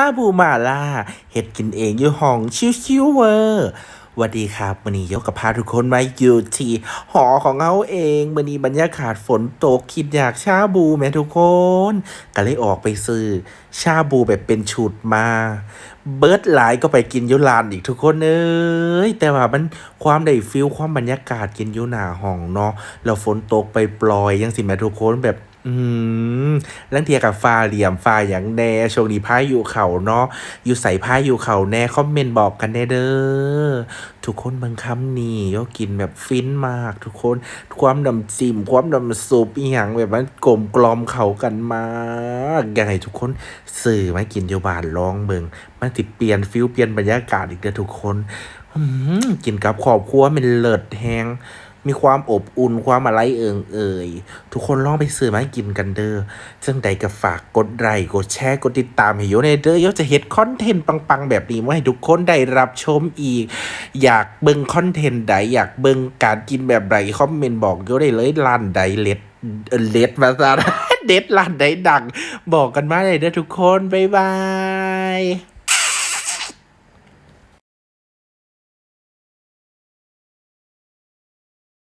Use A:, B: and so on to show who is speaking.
A: าบูมาล่าเฮ็ดกินเองอยู่ห้องชิวๆเวอร์วัสดีครับวันนี้ยกกับพาทุกคนมาอยู่ที่หอของเราเองวันนี้บรรยากาศฝนตกคิดอยากชาบูแม่ทุกคนก็เลยออกไปซื้อชาบูแบบเป็นชุดมา เบิร์ดหลายก็ไปกินยุลานอีกทุกคนเอ้ยแต่ว่ามันความได้ฟิลความบรรยากาศกินยุหนาห้องเนาะแล้วฝนตกไปปล่อยยังสิแม่ทุกคนแบบ อืมลังเทียกับฟ้าเหลี่ยมฟ้าอย่างแน่ช่วงนี้พายุเขาเนาะอยู่ใส่พายุเขาแน่คอมเมนต์บอกกันแน่เด้อทุกคนบางคำนี่ก็กินแบบฟินมาก ทุกคนความน้ำจิ้มความน้ำซุปอีหยังแบบมันกลมกลอมเขากันมากยากให้ทุกคนสื่อมากินอยู่บ้านลองเบิงมันติดเปลี่ยนฟิลเปลี่ยนบรรยากาศอีกเด้อทุกคนอืมกินกับครอบครัวมันเลิศแฮง มีความอบอุ่นความอะไรเอิงเอ่ย ทุกคนลองไปซื้อมากินกันเด้อจังใดก็ฝากกดไลค์กดแชร์กดติดตามให้โยในเด้อโยจะเฮ็ดคอนเทนต์ปังๆ แบบนี้มาให้ทุกคนได้รับชมอีก อยากเบิ่งคอนเทนต์ใดอยากเบิ่งการกินแบบใดคอมเมนต์บอกโยได้เลยร้านใดเล็ดเอ่อเล็ดมาซะเด็ดร้านใดดัง บอกกันมาเลยเด้อทุกคนบ๊ายบาย